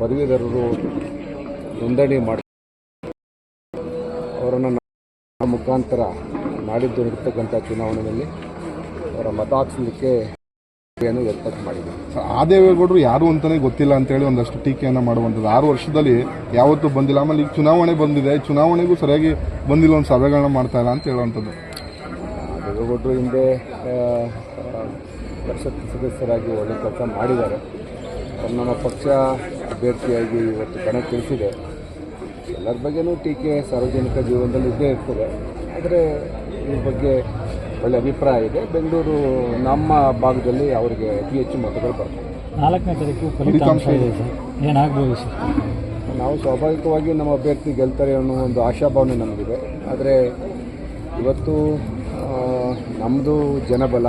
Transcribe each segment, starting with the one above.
ಪದವೀಧರರು ನೋಂದಣಿ ಮಾಡಿ ಅವರನ್ನು ಮುಖಾಂತರ ನಾಡಿದ್ದು ಚುನಾವಣೆಯಲ್ಲಿ ಅವರ ಮತ ಹಾಕ್ಸಲಿಕ್ಕೆ ಏನು ಮಾಡಿದೆ. ಆ ದೇವೇಗೌಡರು ಯಾರು ಅಂತಲೇ ಗೊತ್ತಿಲ್ಲ ಅಂತೇಳಿ ಒಂದಷ್ಟು ಟೀಕೆಯನ್ನು ಮಾಡುವಂಥದ್ದು. ಆರು ವರ್ಷದಲ್ಲಿ ಯಾವತ್ತೂ ಬಂದಿಲ್ಲ. ಆಮೇಲೆ ಈಗ ಚುನಾವಣೆ ಬಂದಿದೆ. ಚುನಾವಣೆಗೂ ಸರಿಯಾಗಿ ಬಂದಿಲ್ಲ ಒಂದು ಸಭೆಗಳನ್ನ ಮಾಡ್ತಾ ಇಲ್ಲ ಅಂತ ಹೇಳುವಂಥದ್ದು. ದೇವೇಗೌಡರು ಹಿಂದೆ ಪರಿಷತ್ ಸದಸ್ಯರಾಗಿ ಒಳ್ಳೆ ಕೆಲಸ ಮಾಡಿದ್ದಾರೆ. ನಮ್ಮ ಪಕ್ಷ ಅಭ್ಯರ್ಥಿಯಾಗಿ ಇವತ್ತು ಕಣಕ್ಕಿಳಿಸಿದೆ ಎಲ್ಲರ ಬಗ್ಗೆನೂ ಟೀಕೆ ಸಾರ್ವಜನಿಕ ಜೀವನದಲ್ಲಿ ಇದ್ದೇ ಇರ್ತದೆ. ಆದರೆ ಇದ್ರ ಬಗ್ಗೆ ಒಳ್ಳೆ ಅಭಿಪ್ರಾಯ ಇದೆ. ಬೆಂಗಳೂರು ನಮ್ಮ ಭಾಗದಲ್ಲಿ ಅವರಿಗೆ ಅತಿ ಹೆಚ್ಚು ಮತಗಳು ಬರ್ತವೆ. ನಾಲ್ಕನೇ ತಾರೀಕು ಫಲಿತಾಂಶ ಇದೆ ಸರ್. ಏನಾಗ್ಬೋದು ಸರ್? ನಾವು ಸ್ವಾಭಾವಿಕವಾಗಿ ನಮ್ಮ ಅಭ್ಯರ್ಥಿ ಗೆಲ್ತಾರೆ ಅನ್ನೋ ಒಂದು ಆಶಾಭಾವನೆ ನಮಗಿದೆ. ಆದರೆ ಇವತ್ತು ನಮ್ಮದು ಜನಬಲ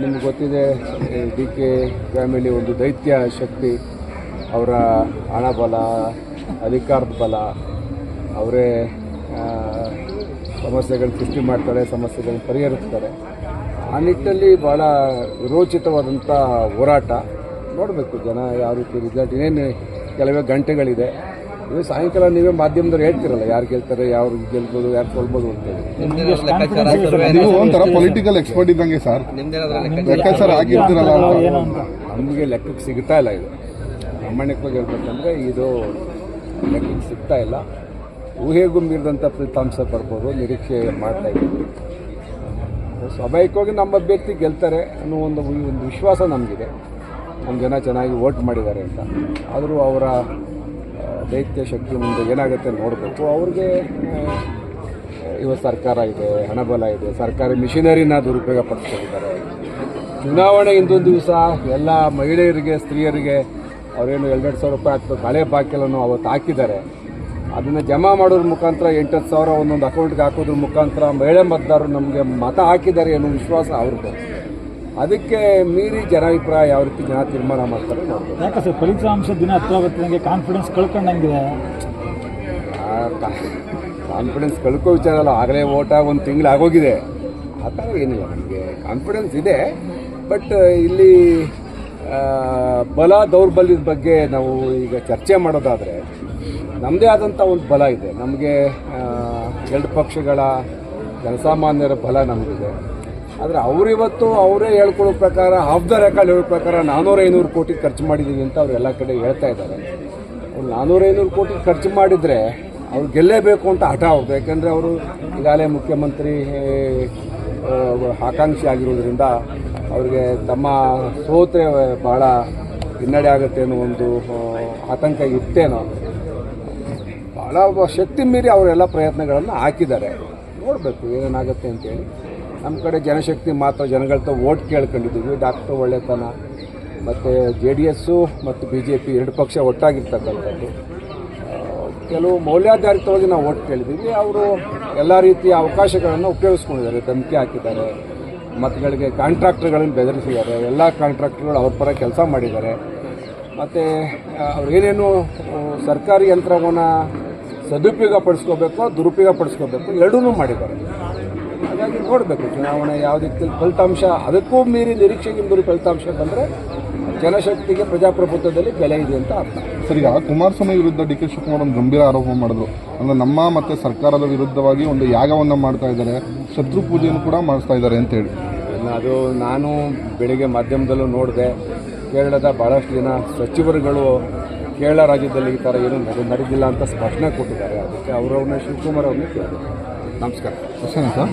ನಿಮ್ಗೆ ಗೊತ್ತಿದೆ ಡಿ ಕೆ ಫ್ಯಾಮಿಲಿ ಒಂದು ದೈತ್ಯ ಶಕ್ತಿ, ಅವರ ಹಣಬಲ, ಅಧಿಕಾರದ ಬಲ, ಅವರೇ ಸಮಸ್ಯೆಗಳು ಸೃಷ್ಟಿ ಮಾಡ್ತಾರೆ ಸಮಸ್ಯೆಗಳನ್ನ ಪರಿಹರಿಸ್ತಾರೆ. ಆ ನಿಟ್ಟಲ್ಲಿ ಭಾಳ ವಿರೋಚಿತವಾದಂಥ ಹೋರಾಟ. ನೋಡಬೇಕು ಜನ ಯಾವ ರೀತಿ ರಿಸಲ್ಟ್, ಇನ್ನೇನು ಕೆಲವೇ ಗಂಟೆಗಳಿದೆ. ಇದು ಸಾಯಂಕಾಲ ನೀವೇ ಮಾಧ್ಯಮದವ್ರು ಹೇಳ್ತಿರಲ್ಲ ಯಾರು ಗೆಲ್ತಾರೆ ಯಾರು ಗೆಲ್ಬೋದು ಯಾರು ಸೋಲ್ಬೋದು ಅಂತ ಹೇಳಿ ಎಷ್ಟು ಕಾನ್ಫಿಡೆನ್ಸ್ ನೀವು ಒಂಥರ ಪೊಲಿಟಿಕಲ್ ಎಕ್ಸ್ಪರ್ಟ್ ಇದ್ದಂಗೆ ಸರ್. ಲೆಕ್ಕಾಚಾರ ಆಗಿರ್ತಿರಲ್ಲ ಅಂತ. ಏನು ಅಂತ ನಮಗೆ ಲೆಕ್ಕಕ್ಕೆ ಸಿಗ್ತಾ ಇಲ್ಲ ಇದು. ಪ್ರಾಮಾಣಿಕವಾಗಿ ಹೇಳ್ಬೇಕಂದ್ರೆ ಇದು ಲೆಕ್ಕಕ್ಕೆ ಸಿಗ್ತಾ ಇಲ್ಲ. ಊಹೆಗೂ ಮೀರಿದಂಥ ಫಲಿತಾಂಶ ಬರ್ಬೋದು ನಿರೀಕ್ಷೆ ಮಾಡ್ತಾ ಇದ್ದೀವಿ. ಸ್ವಾಭಾವಿಕವಾಗಿ ನಮ್ಮ ಅಭ್ಯರ್ಥಿ ಗೆಲ್ತಾರೆ ಅನ್ನೋ ಒಂದು ಒಂದು ವಿಶ್ವಾಸ ನಮಗಿದೆ. ನಮ್ಮ ಜನ ಚೆನ್ನಾಗಿ ವೋಟ್ ಮಾಡಿದ್ದಾರೆ ಅಂತ. ಆದರೂ ಅವರ ದೈತ್ಯ ಶಕ್ತಿ ಮುಂದೆ ಏನಾಗುತ್ತೆ ನೋಡಬೇಕು. ಅವ್ರಿಗೆ ಇವತ್ತು ಸರ್ಕಾರ ಇದೆ ಹಣಬಲ ಇದೆ, ಸರ್ಕಾರಿ ಮಿಷಿನರಿನ ದುರುಪಯೋಗ ಪಡಿಸ್ಕೊಂಡಿದ್ದಾರೆ. ಚುನಾವಣೆ ಹಿಂದೊಂದು ದಿವಸ ಎಲ್ಲ ಮಹಿಳೆಯರಿಗೆ, ಸ್ತ್ರೀಯರಿಗೆ ಅವರೇನು ಎರಡೆರಡು ಸಾವಿರ ರೂಪಾಯಿ ಹಾಕ್ಬೇಕು ಹಳೆ ಬಾಕಿಲನ್ನು ಅವತ್ತು ಹಾಕಿದ್ದಾರೆ. ಅದನ್ನು ಜಮಾ ಮಾಡೋದ್ರ ಮುಖಾಂತರ ಎಂಟತ್ತು ಸಾವಿರ ಒಂದೊಂದು ಅಕೌಂಟ್ಗೆ ಹಾಕೋದ್ರ ಮುಖಾಂತರ ಮಹಿಳೆ ಮತದಾರರು ನಮಗೆ ಮತ ಹಾಕಿದ್ದಾರೆ ಅನ್ನೋ ವಿಶ್ವಾಸ ಅವ್ರದ್ದು ಅದಕ್ಕೆ ಮೀರಿ ಜನಾಭಿಪ್ರಾಯ ಯಾವ ರೀತಿ ಜನ ತೀರ್ಮಾನ ಮಾಡ್ತಾರೆ ಯಾಕೆ ಸರ್? ಫಲಿತಾಂಶ ದಿನ ಹತ್ರವಾಗುತ್ತಿದಂಗೆ ಕಾನ್ಫಿಡೆನ್ಸ್ ಕಳ್ಕೊಂಡಂಗಿದೆ ಕಾನ್ಫಿಡೆನ್ಸ್ ಕಳ್ಕೋ ವಿಚಾರ ಅಲ್ಲ ಆಗಲೇ ಓಟ ಒಂದು ತಿಂಗಳು ಆಗೋಗಿದೆ. ಆ ಥರ ಏನಿಲ್ಲ ನನಗೆ ಕಾನ್ಫಿಡೆನ್ಸ್ ಇದೆ ಬಟ್ ಇಲ್ಲಿ ಬಲ ದೌರ್ಬಲ್ಯದ ಬಗ್ಗೆ ನಾವು ಈಗ ಚರ್ಚೆ ಮಾಡೋದಾದರೆ ನಮ್ಮದೇ ಆದಂಥ ಒಂದು ಬಲ ಇದೆ. ನಮಗೆ ಎರಡು ಪಕ್ಷಗಳ ಜನಸಾಮಾನ್ಯರ ಬಲ ನಮಗಿದೆ. ಆದರೆ ಅವರಿವತ್ತು ಅವರೇ ಹೇಳ್ಕೊಳ್ಳೋ ಪ್ರಕಾರ ಆಫ್ ದ ರೆಕಾರ್ಡ್ ಹೇಳೋ ಪ್ರಕಾರ ನಾನ್ನೂರ ಐನೂರು ಕೋಟಿ ಖರ್ಚು ಮಾಡಿದ್ದೀವಿ ಅಂತ ಅವ್ರು ಎಲ್ಲ ಕಡೆ ಹೇಳ್ತಾ ಇದ್ದಾರೆ. ಅವ್ರು ನಾನ್ನೂರ ಐನೂರು ಕೋಟಿ ಖರ್ಚು ಮಾಡಿದರೆ ಅವ್ರು ಗೆಲ್ಲೇಬೇಕು ಅಂತ ಹಠ ಅವ್ರದ್ದು ಯಾಕೆಂದರೆ ಅವರು ಈಗಾಗಲೇ ಮುಖ್ಯಮಂತ್ರಿ ಆಕಾಂಕ್ಷಿ ಆಗಿರೋದ್ರಿಂದ ಅವ್ರಿಗೆ ತಮ್ಮ ಸೋತ್ರೆ ಭಾಳ ಹಿನ್ನಡೆ ಆಗುತ್ತೆ ಅನ್ನೋ ಒಂದು ಆತಂಕ ಇತ್ತೇನೋ. ಭಾಳ ಶಕ್ತಿ ಮೀರಿ ಅವರೆಲ್ಲ ಪ್ರಯತ್ನಗಳನ್ನು ಹಾಕಿದ್ದಾರೆ. ನೋಡಬೇಕು ಏನೇನಾಗುತ್ತೆ ಅಂತೇಳಿ. ನಮ್ಮ ಕಡೆ ಜನಶಕ್ತಿ ಮಾತ್ರ ಜನಗಳ ಹತ್ರ ಓಟ್ ಕೇಳ್ಕೊಂಡಿದ್ದೀವಿ. ಡಾಕ್ಟರ್ ಒಳ್ಳೆತನ, ಮತ್ತು ಜೆ ಡಿ ಎಸ್ಸು ಮತ್ತು ಬಿ ಜೆ ಪಿ ಎರಡು ಪಕ್ಷ ಒಟ್ಟಾಗಿರ್ತಕ್ಕಂಥದ್ದು. ಕೆಲವು ಮೌಲ್ಯಾಧಾರಿತವಾಗಿ ನಾವು ಓಟ್ ಕೇಳಿದ್ದೀವಿ. ಅವರು ಎಲ್ಲ ರೀತಿಯ ಅವಕಾಶಗಳನ್ನು ಉಪಯೋಗಿಸ್ಕೊಂಡಿದ್ದಾರೆ. ಧಮಕಿ ಹಾಕಿದ್ದಾರೆ, ಮತಗಳಿಗೆ ಕಾಂಟ್ರಾಕ್ಟರ್ಗಳನ್ನು ಬೆದರಿಸಿದ್ದಾರೆ. ಎಲ್ಲ ಕಾಂಟ್ರಾಕ್ಟರ್ಗಳು ಅವ್ರ ಪರ ಕೆಲಸ ಮಾಡಿದ್ದಾರೆ. ಮತ್ತು ಅವ್ರಿಗೇನೇನು ಸರ್ಕಾರಿ ಯಂತ್ರವನ್ನು ಸದುಪಯೋಗ ಪಡಿಸ್ಕೋಬೇಕು ದುರುಪಯೋಗ ಪಡಿಸ್ಕೋಬೇಕು ಎರಡೂ ಮಾಡಿದ್ದಾರೆ. ಹಾಗಾಗಿ ನೋಡಬೇಕು ಚುನಾವಣೆ ಯಾವ ರೀತಿ ಫಲಿತಾಂಶ ಅದಕ್ಕೂ ಮೀರಿ ನಿರೀಕ್ಷೆಗೆ ಮೀರಿ ಫಲಿತಾಂಶ ಬಂದರೆ ಜನಶಕ್ತಿಗೆ ಪ್ರಜಾಪ್ರಭುತ್ವದಲ್ಲಿ ಬೆಲೆ ಇದೆ ಅಂತ ಅರ್ಥ. ಸರ್ ಈಗ ಕುಮಾರಸ್ವಾಮಿ ವಿರುದ್ಧ ಡಿ ಕೆ ಶಿವಕುಮಾರ್ ಒಂದು ಗಂಭೀರ ಆರೋಪ ಮಾಡಿದ್ರು. ಅಂದರೆ ನಮ್ಮ ಮತ್ತು ಸರ್ಕಾರದ ವಿರುದ್ಧವಾಗಿ ಒಂದು ಯಾಗವನ್ನು ಮಾಡ್ತಾ ಇದ್ದಾರೆ ಶತ್ರು ಪೂಜೆಯನ್ನು ಕೂಡ ಮಾಡಿಸ್ತಾ ಇದ್ದಾರೆ ಅಂತ ಹೇಳಿ. ಇನ್ನು ಅದು ನಾನು ಬೆಳಿಗ್ಗೆ ಮಾಧ್ಯಮದಲ್ಲೂ ನೋಡಿದೆ ಕೇರಳದ ಭಾಳಷ್ಟು ಜನ ಸಚಿವರುಗಳು ಕೇರಳ ರಾಜ್ಯದಲ್ಲಿ ಈ ಥರ ಏನು ನಡೆ ನಡೆದಿಲ್ಲ ಅಂತ ಸ್ಪಷ್ಟನೆ ಕೊಟ್ಟಿದ್ದಾರೆ. ಅದಕ್ಕೆ ಅವರವ್ರನ್ನ ಶಿವಕುಮಾರ್ ಅವ್ರನ್ನ ಕೇಳಿದೆ ನಮಸ್ಕಾರ ಅಷ್ಟೇನಾ ಸರ್